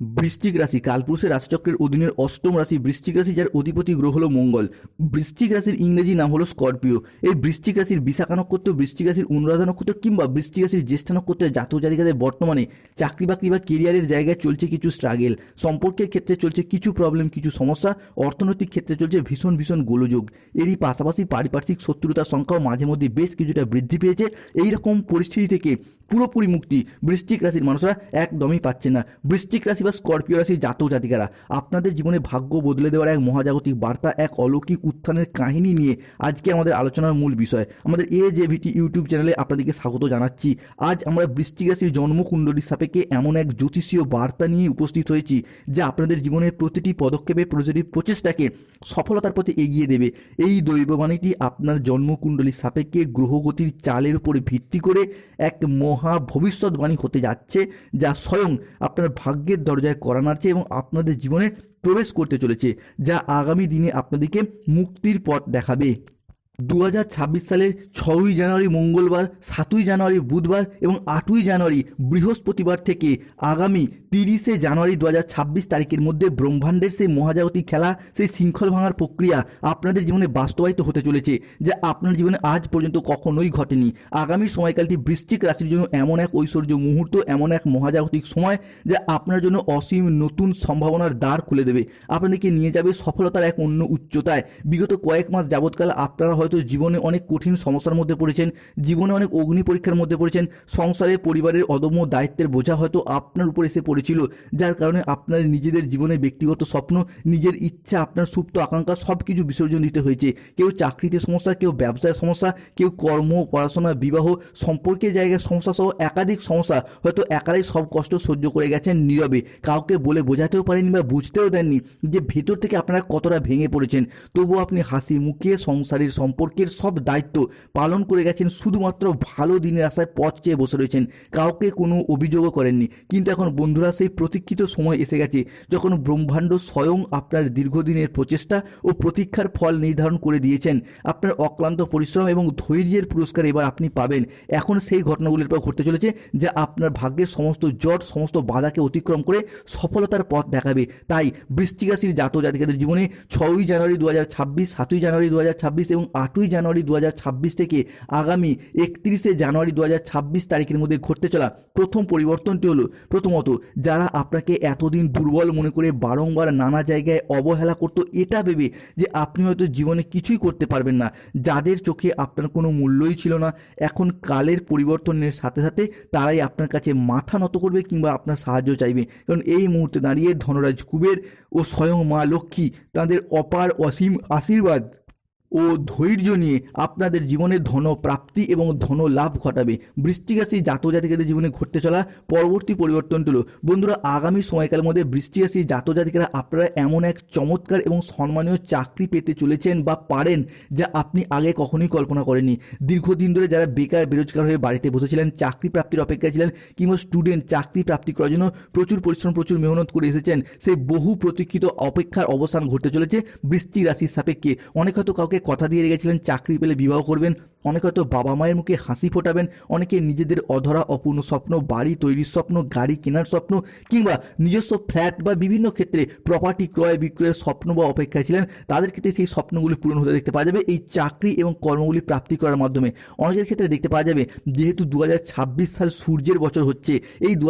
বৃশ্চিক রাশি, কালপুরুষের রাশিচক্রের অধীনের অষ্টম রাশি বৃশ্চিক রাশি, যার অধিপতি গ্রহ হলো মঙ্গল। বৃশ্চিক রাশির ইংরেজি নাম হলো স্করপিও। এই বৃশ্চিক রাশির বিশাখা নক্ষত্র, বৃশ্চিক রাশির অনুরাধা নক্ষত্র কিংবা বৃশ্চিক রাশির জ্যেষ্ঠা নক্ষত্রের জাতক জাতিকাদের বর্তমানে চাকরি বাকরি বা কেরিয়ারের জায়গায় চলছে কিছু স্ট্রাগেল সম্পর্কের ক্ষেত্রে চলছে কিছু প্রবলেম কিছু সমস্যা, অর্থনৈতিক ক্ষেত্রে চলছে ভীষণ ভীষণ গোলযোগ। এরই পাশাপাশি পারিপার্শ্বিক শত্রুতার সংখ্যাও মাঝে মধ্যে বেশ কিছুটা বৃদ্ধি পেয়েছে। এই রকম পরিস্থিতি থেকে পুরোপুরি মুক্তি। বৃশ্চিক রাশির মানুষরা একদমই পাচ্ছে না। বৃশ্চিক রাশি বা স্করপিও রাশির জাতক জাতিকারা, আপনাদের জীবনে ভাগ্য বদলে দেওয়ার এক মহাজাগতিক বার্তা, এক অলৌকিক উত্থানের কাহিনী নিয়ে আজকে আমাদের আলোচনার মূল বিষয়। আমাদের এ জে ভিটি ইউটিউব চ্যানেলে আপনাদেরকে স্বাগত জানাচ্ছি। আজ আমরা বৃশ্চিক রাশির জন্মকুণ্ডলীর সাপেক্ষে এমন এক জ্যোতিষীয় বার্তা নিয়ে উপস্থিত হয়েছি, যা আপনাদের জীবনের প্রতিটি পদক্ষেপে প্রতিটি প্রচেষ্টাকে সফলতার পথে এগিয়ে দেবে। এই দৈববাণীটি আপনার জন্মকুণ্ডলীর সাপেক্ষে গ্রহগতির চালের উপরে ভিত্তি করে এক মহা ভবিষ্যৎবাণী হতে যাচ্ছে, যা স্বয়ং আপনার ভাগ্যের দরজায় করা নাড়ছে এবং আপনাদের জীবনে প্রবেশ করতে চলেছে, যা আগামী দিনে আপনাদেরকে মুক্তির পথ দেখাবে। দু হাজার ছাব্বিশ সালের ছয়ই জানুয়ারি মঙ্গলবার, সাতই জানুয়ারি বুধবার এবং আটই জানুয়ারি বৃহস্পতিবার থেকে আগামী তিরিশে জানুয়ারি দু হাজার ছাব্বিশ তারিখের মধ্যে ব্রহ্মাণ্ডের সেই মহাজাগতিক খেলা, সেই শৃঙ্খল ভাঙার প্রক্রিয়া আপনাদের জীবনে বাস্তবায়িত হতে চলেছে, যা আপনার জীবনে আজ পর্যন্ত কখনোই ঘটেনি। আগামী সময়কালটি বৃশ্চিক রাশির জন্য এমন এক ঐশ্বর্য মুহূর্ত, এমন এক মহাজাগতিক সময়, যা আপনার জন্য অসীম নতুন সম্ভাবনার দ্বার খুলে দেবে। আপনাদেরকে নিয়ে যাবে সফলতার এক অন্য উচ্চতায়। বিগত কয়েক মাস যাবৎকাল আপনারা হয়তো জীবনে অনেক কঠিন সমস্যার মধ্যে পড়েছেন, জীবনে অনেক অগ্নি পরীক্ষার মধ্যে পড়েছেন, সংসারে, পরিবারের অদম্য দায়িত্বের বোঝা হয়তো আপনার উপর এসে পড়েছিল, যার কারণে আপনার নিজেদের জীবনে ব্যক্তিগত স্বপ্ন, নিজের ইচ্ছা, আপনার সুপ্ত আকাঙ্ক্ষা সব কিছু বিসর্জন দিতে হয়েছে। কেউ চাকরিতে সমস্যা, কেউ ব্যবসায় সমস্যা, কেউ কর্ম, পড়াশোনা, বিবাহ সম্পর্কের জায়গায় সমস্যা সহ একাধিক সমস্যা হয়তো একারাই সব কষ্ট সহ্য করে গেছেন নীরবে। কাউকে বলে বোঝাতেও পারেনি বা বুঝতেও দেননি যে ভেতর থেকে আপনারা কতটা ভেঙে পড়েছেন। তবুও আপনি হাসি মুখে সংসারের সম্পর্কের সব দায়িত্ব পালন করে গেছেন শুধুমাত্র ভালো দিনের আশায় পথ চেয়ে বসে রয়েছেন। কাউকে কোনো অভিযোগও করেননি। কিন্তু এখন বন্ধুরা সেই প্রতীক্ষিত সময় এসে গেছে যখন ব্রহ্মাণ্ড স্বয়ং আপনার দীর্ঘদিনের প্রচেষ্টা ও প্রতীক্ষার ফল নির্ধারণ করে দিয়েছেন। আপনার অক্লান্ত পরিশ্রম এবং ধৈর্যের পুরস্কার এবার আপনি পাবেন। এখন সেই ঘটনাগুলির পর ঘটতে চলেছে যা আপনার ভাগ্যের সমস্ত জট, সমস্ত বাধাকে অতিক্রম করে সফলতার পথ দেখাবে। তাই বৃষ্টিক রাশির জাত জাতিকাদের জীবনে ছয়ই জানুয়ারি দু হাজার ছাব্বিশ, সাতই জানুয়ারি দু হাজার ছাব্বিশ এবং আটই জানুয়ারি দু হাজার ছাব্বিশ থেকে আগামী একত্রিশে জানুয়ারি দু হাজার ছাব্বিশ তারিখের মধ্যে ঘটতে চলা প্রথম পরিবর্তনটি হলো, প্রথমত, যারা আপনাকে এতদিন দুর্বল মনে করে বারংবার নানা জায়গায় অবহেলা করতো, এটা ভেবে যে আপনি হয়তো জীবনে কিছুই করতে পারবেন না। যাদের চোখে আপনার কোনো মূল্যই ছিল না, এখন কালের পরিবর্তনের সাথে সাথে তারাই আপনার কাছে মাথা নত করবে কিংবা আপনার সাহায্য চাইবে। কারণ এই মুহূর্তে দাঁড়িয়ে ধনরাজ কুবের ও স্বয়ং মা লক্ষ্মী তাদের অপার অসীম আশীর্বাদ। ও ধৈর্য নিয়ে আপনাদের জীবনে ধন প্রাপ্তি এবং ধন লাভ ঘটাবে। বৃষ্টিক রাশি জাতজাতিকাদের জীবনে ঘটতে চলা পরবর্তী পরিবর্তনটি হলো বন্ধুরা, আগামী সময়কালের মধ্যে বৃষ্টি রাশি জাতজাতিকারা আপনারা এমন এক চমৎকার এবং সম্মানীয় চাকরি পেতে চলেছেন বা পারেন যা আপনি আগে কখনোই কল্পনা করেননি। দীর্ঘদিন ধরে যারা বেকার, বেরোজগার হয়ে বাড়িতে বসেছিলেন, চাকরি প্রাপ্তির অপেক্ষায় ছিলেন কিংবা স্টুডেন্ট চাকরি প্রাপ্তি করার জন্য প্রচুর পরিশ্রম, প্রচুর মেহনত করে এসেছেন সেই বহু প্রতীক্ষিত অপেক্ষার অবসান ঘটতে চলেছে বৃষ্টি রাশির সাপেক্ষে। অনেক হয়তো কাউকে কথা দিয়ে রেখেছিলেন চাকরি পেলে বিবাহ করবেন অনেকে হয়তো বাবা মায়ের মুখে হাসি ফোটাবেন, অনেকে নিজেদের অধরা, অপূর্ণ স্বপ্ন, বাড়ি তৈরির স্বপ্ন, গাড়ি কেনার স্বপ্ন, কিংবা নিজস্ব ফ্ল্যাট বা বিভিন্ন ক্ষেত্রে প্রপার্টি ক্রয় বিক্রয়ের স্বপ্ন বা অপেক্ষায় ছিলেন, তাদের ক্ষেত্রে সেই স্বপ্নগুলি পূরণ হতে দেখতে পাওয়া যাবে এই চাকরি এবং কর্মগুলি প্রাপ্তি করার মাধ্যমে। অনেকের ক্ষেত্রে দেখতে পাওয়া যাবে, যেহেতু দু হাজার ছাব্বিশ সাল সূর্যের বছর হচ্ছে, এই দু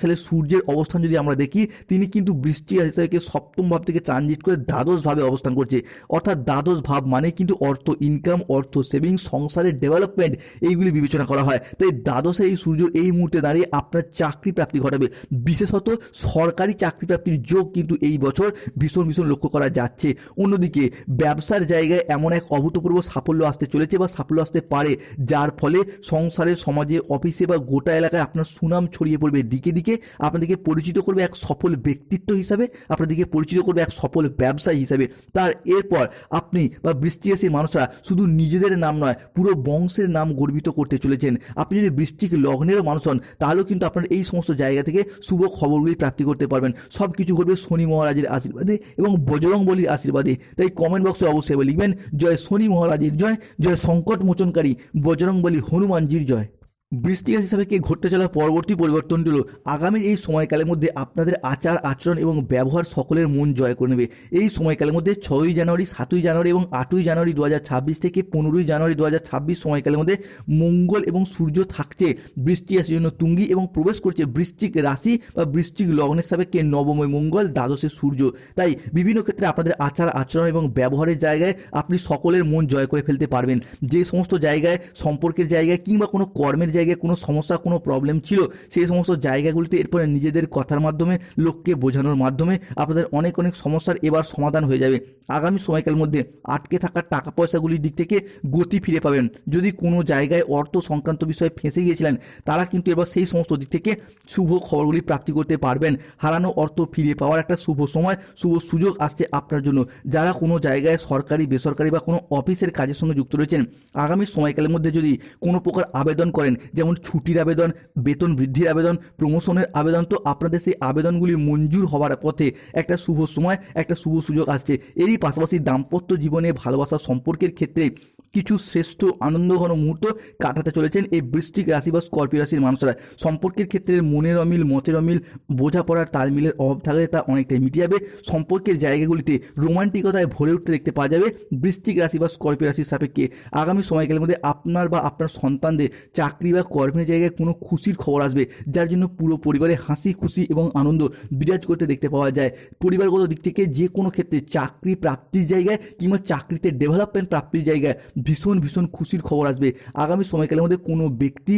সালের সূর্যের অবস্থান যদি আমরা দেখি, তিনি কিন্তু বৃষ্টি হিসাবে সপ্তম ভাব থেকে ট্রানজিট করে দ্বাদশ ভাবে অবস্থান করছে। অর্থাৎ দ্বাদশ ভাব মানে কিন্তু অর্থ ইনকাম অর্থ সেভিংস সংসারের ডেভেলপমেন্ট এইগুলি বিবেচনা করা হয়। তাই দ্বাদশে এই সূর্য এই মুহূর্তে দাঁড়িয়ে আপনার চাকরি প্রাপ্তি ঘটাবে। বিশেষত সরকারি চাকরি প্রাপ্তির যোগ কিন্তু এই বছর ভীষণ ভীষণ লক্ষ্য করা যাচ্ছে। অন্যদিকে ব্যবসার জায়গায় এমন এক অভূতপূর্ব সাফল্য আসতে চলেছে বা সাফল্য আসতে পারে, যার ফলে সংসারে, সমাজে, অফিসে বা গোটা এলাকায় আপনার সুনাম ছড়িয়ে পড়বে। দিকে দিকে আপনাদেরকে পরিচিত করবে এক সফল ব্যক্তিত্ব হিসাবে, আপনাদেরকে পরিচিত করবে এক সফল ব্যবসায়ী হিসাবে। তার এরপর আপনি বা বৃষ্টি মানুষরা শুধু নিজেদের নাম নয় পুরো বংশের নাম গর্বিত করতে চলেছেন। আপনি যদি বৃষ্টিক লগ্নেরও মানুষ হন, তাহলেও কিন্তু আপনার এই সমস্ত জায়গা থেকে শুভ খবরগুলি প্রাপ্তি করতে পারবেন। সব কিছু ঘটবে শনি মহারাজের আশীর্বাদে এবং বজরং বলির আশীর্বাদে। তাই কমেন্ট বক্সে অবশ্যই লিখবেন, জয় শনি মহারাজের জয় জয় সংকট মোচনকারী বজরং বলি হনুমানজির জয়। বৃষ্টিক রাশি হিসাবে কে ঘটতে চলা পরবর্তী পরিবর্তনটি হলো আগামীর এই সময়কালের মধ্যে আপনাদের আচার, আচরণ এবং ব্যবহার সকলের মন জয় করে নেবে। এই সময়কালের মধ্যে ছয়ই জানুয়ারি, সাতই জানুয়ারি এবং আটই জানুয়ারি দু হাজার ছাব্বিশ থেকে পনেরোই জানুয়ারি দু হাজার ছাব্বিশ সময়কালের মধ্যে মঙ্গল এবং সূর্য থাকছে। বৃষ্টি রাশির জন্য তুঙ্গি এবং প্রবেশ করছে বৃষ্টিক রাশি বা বৃষ্টিক লগ্নের সাপেক্ষে নবময় মঙ্গল, দ্বাদশে সূর্য। তাই বিভিন্ন ক্ষেত্রে আপনাদের আচার, আচরণ এবং ব্যবহারের জায়গায় আপনি সকলের মন জয় করে ফেলতে পারবেন। যে সমস্ত জায়গায়, সম্পর্কের জায়গায় কিংবা কোনো কর্মের জায়গায় কোনো সমস্যা, কোনো প্রবলেম ছিল, সেই সমস্ত জায়গাগুলিতে এরপরে নিজেদের কথার মাধ্যমে, লোককে বোঝানোর মাধ্যমে আপনাদের অনেক অনেক সমস্যার এবার সমাধান হয়ে যাবে। আগামী সময়কাল মধ্যে আটকে থাকা টাকা পয়সাগুলির দিক থেকে গতি ফিরে পাবেন। যদি কোনো জায়গায় অর্থ সংক্রান্ত বিষয়ে ফেঁসে গিয়েছিলেন, তারা কিন্তু এবার সেই সমস্ত দিক থেকে শুভ খবরগুলি প্রাপ্তি করতে পারবেন। হারানো অর্থ ফিরে পাওয়ার একটা শুভ সময়, শুভ সুযোগ আসছে আপনার জন্য। যারা কোনো জায়গায় সরকারি, বেসরকারি বা কোনো অফিসের কাজের সঙ্গে যুক্ত রয়েছেন, আগামী সময়কালের মধ্যে যদি কোনো প্রকার আবেদন করেন যেমন ছুটির আবেদন, বেতন বৃদ্ধির আবেদন প্রমোশনের আবেদন, তো আপনাদের সেই আবেদনগুলি মঞ্জুর হওয়ার পথে একটা শুভ সময়, একটা শুভ সুযোগ আসছে। এরই পাশাপাশি দাম্পত্য জীবনে ভালোবাসা সম্পর্কের ক্ষেত্রে কিছু শ্রেষ্ঠ আনন্দঘন মুহূর্ত কাটাতে চলেছেন এই বৃষ্টিক রাশি বা স্কর্পিও রাশির মানুষরা। সম্পর্কের ক্ষেত্রে মনের অমিল, মতের অমিল, বোঝাপড়ার তালমিলের অভাব থাকলে তা অনেকটাই মিটে যাবে। সম্পর্কের জায়গাগুলিতে রোমান্টিকতায় ভরে উঠতে দেখতে পাওয়া যাবে। বৃষ্টিক রাশি বা স্কর্পিও রাশির সাপেক্ষে আগামী সময়কালের মধ্যে আপনার বা আপনার সন্তানদের চাকরি বা কর্মের জায়গায় কোনো খুশির খবর আসবে, যার জন্য পুরো পরিবারে হাসি, খুশি এবং আনন্দ বিরাজ করতে দেখতে পাওয়া যায়। পরিবারগত দিক থেকে যে কোনো ক্ষেত্রে চাকরি প্রাপ্তির জায়গায় কিংবা চাকরিতে ডেভেলপমেন্ট প্রাপ্তির জায়গায় ভীষণ ভীষণ খুশির খবর আসবে। আগামী সময়কালের মধ্যে কোনো ব্যক্তি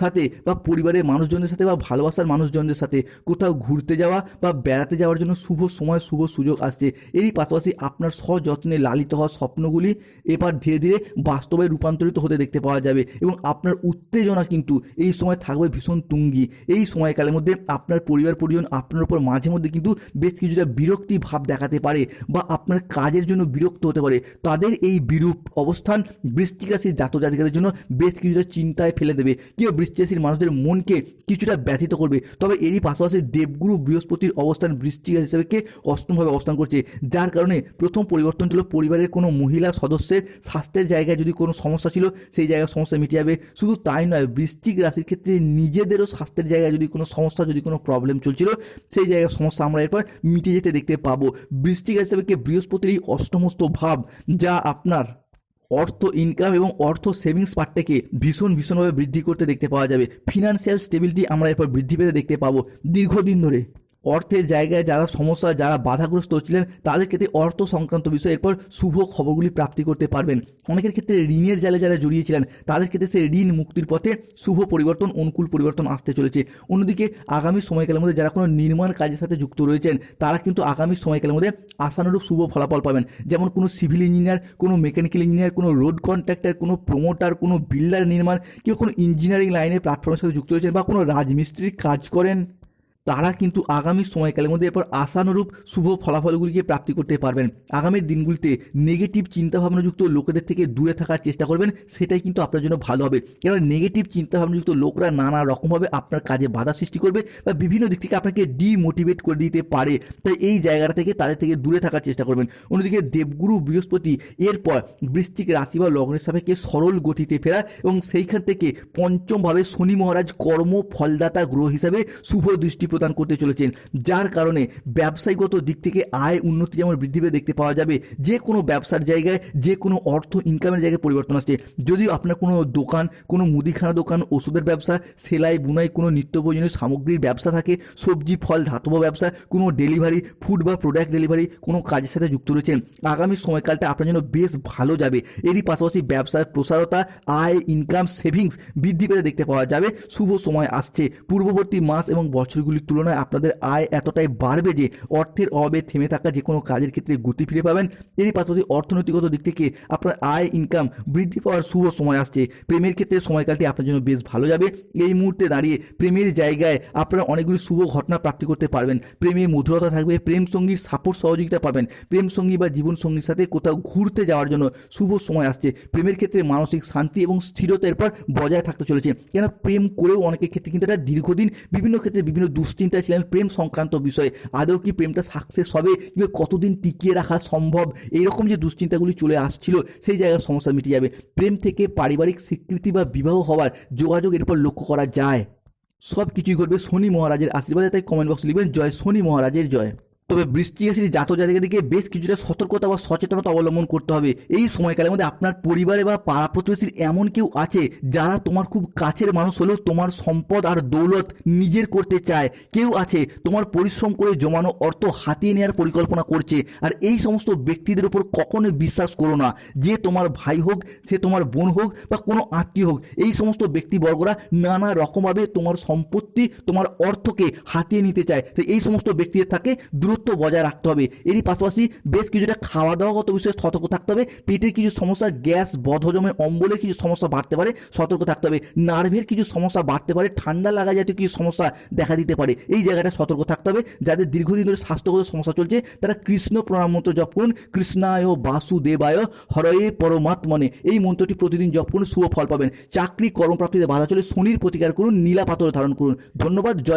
সাথে বা পরিবারের মানুষজনদের সাথে বা ভালোবাসার মানুষজনদের সাথে কোথাও ঘুরতে যাওয়া বা বেড়াতে যাওয়ার জন্য শুভ সময়, শুভ সুযোগ আসছে। এরই পাশাপাশি আপনার সযত্নে লালিত হওয়া স্বপ্নগুলি এবার ধীরে ধীরে বাস্তবে রূপান্তরিত হতে দেখতে পাওয়া যাবে এবং আপনার উত্তেজনা কিন্তু এই সময় থাকবে ভীষণ তুঙ্গি। এই সময়কালের মধ্যে আপনার পরিবার, পরিজন আপনার উপর মাঝে মধ্যে কিন্তু বেশ কিছুটা বিরক্তি ভাব দেখাতে পারে বা আপনার কাজের জন্য বিরক্ত হতে পারে। তাদের এই বিরূপ অবস্থান বৃষ্টিক রাশির জাতক জাতিকাদের জন্য বেশ কিছুটা চিন্তায় ফেলে দেবে। কেউ বৃষ্টি রাশির মানুষদের মনকে কিছুটা ব্যথিত করবে। তবে এরই পাশাপাশি দেবগুরু বৃহস্পতির অবস্থান বৃষ্টিক রাশি হিসাবে অষ্টমভাবে অবস্থান করছে। যার কারণে প্রথম পরিবর্তন ছিল পরিবারের কোনো মহিলা সদস্যের স্বাস্থ্যের জায়গায় যদি কোনো সমস্যা ছিল, সেই জায়গায় সমস্যা মিটে যাবে। শুধু তাই নয় বৃশ্চিক রাশির ক্ষেত্রে নিজেদেরও স্বাস্থ্যের জায়গায় যদি কোনো সমস্যা, যদি কোনো প্রবলেম চলছিল, সেই জায়গায় সমস্যা আমরা এরপর মিটে যেতে দেখতে পাবো। বৃষ্টিক রাশি হিসাবে বৃহস্পতির এই অষ্টমস্ত ভাব, যা আপনার অর্থ ইনকাম এবং অর্থ সেভিংস পার্টটাকে ভীষণ ভীষণভাবে বৃদ্ধি করতে দেখতে পাওয়া যাবে। ফিনান্সিয়াল স্টেবিলিটি আমরা এরপর বৃদ্ধি পেতে দেখতে পাবো দীর্ঘদিন ধরে। অর্থের জায়গায় যারা সমস্যা যারা বাধাগ্রস্ত হচ্ছিলেন তাদের ক্ষেত্রে অর্থ সংক্রান্ত বিষয়ে এরপর শুভ খবরগুলি প্রাপ্তি করতে পারবেন। অনেকের ক্ষেত্রে ঋণের জালে যারা জড়িয়েছিলেন, তাদের ক্ষেত্রে সেই ঋণ মুক্তির পথে শুভ পরিবর্তন, অনুকূল পরিবর্তন আসতে চলেছে। অন্যদিকে আগামী সময়কালের মধ্যে যারা কোনো নির্মাণ কাজের সাথে যুক্ত রয়েছেন, তারা কিন্তু আগামী সময়কালের মধ্যে আশানুরূপ শুভ ফলাফল পাবেন। যেমন কোনো সিভিল ইঞ্জিনিয়ার, কোনো মেকানিক্যাল ইঞ্জিনিয়ার, কোনো রোড কন্ট্রাক্টর, কোনো প্রমোটার, কোনো বিল্ডার নির্মাণ, কিংবা কোনো ইঞ্জিনিয়ারিং লাইনে প্ল্যাটফর্মের সাথে যুক্ত রয়েছেন বা কোনো রাজমিস্ত্রির কাজ করেন। তারা কিন্তু আগামী সময়কালের মধ্যে এরপর আশানুরূপ শুভ ফলাফলগুলিকে প্রাপ্তি করতে পারবেন। আগামীর দিনগুলিতে নেগেটিভ চিন্তাভাবনাযুক্ত লোকেদের থেকে দূরে থাকার চেষ্টা করবেন, সেটাই কিন্তু আপনার জন্য ভালো হবে। কেননা নেগেটিভ চিন্তাভাবনাযুক্ত লোকরা নানা রকমভাবে আপনার কাজে বাধা সৃষ্টি করবে বা বিভিন্ন দিক থেকে আপনাকে ডিমোটিভেট করে দিতে পারে। তাই এই জায়গাটা থেকে তাদের থেকে দূরে থাকার চেষ্টা করবেন। অন্যদিকে দেবগুরু বৃহস্পতি এরপর বৃষ্টিক রাশি বা লগ্নের সাপেক্ষে সরল গতিতে ফেরা এবং সেইখান থেকে পঞ্চমভাবে শনি মহারাজ কর্ম ফলদাতা গ্রহ হিসাবে শুভ দৃষ্টি প্রদান করতে চলেছেন, যার কারণে ব্যবসায়িকগত দিক থেকে আয় উন্নতি যেমন বৃদ্ধি পেয়ে দেখতে পাওয়া যাবে, যে কোনো ব্যবসার জায়গায়, যে কোনো অর্থ ইনকামের জায়গায় পরিবর্তন আসছে। যদিও আপনার কোনো দোকান, কোনো মুদিখানা দোকান, ওষুধের ব্যবসা, সেলাই, বুনাই, কোনো নিত্য প্রয়োজনীয় সামগ্রীর ব্যবসা থাকে, সবজি, ফল, ধাতব ব্যবসা, কোনো ডেলিভারি ফুড বা প্রোডাক্ট ডেলিভারি কোনো কাজের সাথে যুক্ত রয়েছেন, আগামী সময়কালটা আপনার জন্য বেশ ভালো যাবে। এরই পাশাপাশি ব্যবসার প্রসারতা, আয় ইনকাম সেভিংস বৃদ্ধি পেতে দেখতে পাওয়া যাবে। শুভ সময় আসছে। পূর্ববর্তী মাস এবং বছরগুলির তুলনায় আপনাদের আয় এতটাই বাড়বে যে অর্থের অভাবে থেমে থাকা যে কোনো কাজের ক্ষেত্রে গতি ফিরে পাবেন। এরই পাশাপাশি অর্থনৈতিকগত দিক থেকে আপনার আয় ইনকাম বৃদ্ধি পাওয়ার শুভ সময় আসছে। প্রেমের ক্ষেত্রে সময়কালটি আপনার জন্য বেশ ভালো যাবে। এই মুহূর্তে দাঁড়িয়ে প্রেমের জায়গায় আপনারা অনেকগুলি শুভ ঘটনা প্রাপ্তি করতে পারবেন। প্রেমে মধুরতা থাকবে, প্রেম সঙ্গীর সাপোর্ট, সহযোগিতা পাবেন। প্রেম সঙ্গী বা জীবন সঙ্গীর সাথে কোথাও ঘুরতে যাওয়ার জন্য শুভ সময় আসছে। প্রেমের ক্ষেত্রে মানসিক শান্তি এবং স্থিরতার পর বজায় থাকতে চলেছে। কেন? প্রেম করেও অনেকের ক্ষেত্রে কিন্তু এটা দীর্ঘদিন, বিভিন্ন ক্ষেত্রে বিভিন্ন দুঃস্থ দুশ্চিন্তায় ছিলেন, প্রেম সংক্রান্ত বিষয়ে। আদৌ কি প্রেমটা সাকসেস হবে কিংবা কতদিন টিকিয়ে রাখা সম্ভব? এইরকম যে দুশ্চিন্তাগুলি চলে আসছিল, সেই জায়গায় সমস্যা মিটে যাবে। প্রেম থেকে পারিবারিক স্বীকৃতি বা বিবাহ হওয়ার যোগাযোগ এরপর লক্ষ্য করা যায়। সব কিছুই করবে শনি মহারাজের আশীর্বাদে, তাই কমেন্ট বক্স লিখবেন, জয় শনি মহারাজের জয়। তবে বৃষ্টিক রাশির জাত জাতিকাদেরকে বেশ কিছুটা সতর্কতা বা সচেতনতা অবলম্বন করতে হবে। এই সময়কালের মধ্যে আপনার পরিবারে বা পাড়া প্রতিবেশীর এমন কেউ আছে যারা তোমার খুব কাছের মানুষ হলেও তোমার সম্পদ আর দৌলত নিজের করতে চায়। কেউ আছে তোমার পরিশ্রম করে জমানো অর্থ হাতিয়ে নেওয়ার পরিকল্পনা করছে। আর এই সমস্ত ব্যক্তিদের উপর কখনোই বিশ্বাস করো না। যে তোমার ভাই হোক, সে তোমার বোন হোক বা কোনো আত্মীয় হোক, এই সমস্ত ব্যক্তিবর্গরা নানা রকমভাবে তোমার সম্পত্তি, তোমার অর্থকে হাতিয়ে নিতে চায়। তো এই সমস্ত ব্যক্তিদের থাকে দূরত্ব বজায় রাখতে হবে। এরই পাশাপাশি বেশ কিছুটা খাওয়া দাওয়াগত বিষয়ে সতর্ক থাকতে হবে। পেটের কিছু সমস্যা, গ্যাস বদহজমের অম্বলের কিছু সমস্যা বাড়তে পারে, সতর্ক থাকতে হবে। নার্ভের কিছু সমস্যা বাড়তে পারে, ঠান্ডা লাগা জাতীয় কিছু সমস্যা দেখা দিতে পারে। এই জায়গাটা সতর্ক থাকতে হবে। যাদের দীর্ঘদিন ধরে স্বাস্থ্যগত সমস্যা চলছে, তারা কৃষ্ণ প্রণাম মন্ত্র জপ করুন। কৃষ্ণায় বাসুদেবায় হরয়ে পরমাত্মনে। এই মন্ত্রটি প্রতিদিন জপ করুন, শুভ ফল পাবেন। চাকরি কর্মপ্রাপ্তিতে বাধা চলে, শনির প্রতিকার করুন, নীলা পাথর ধারণ করুন। ধন্যবাদ, জয়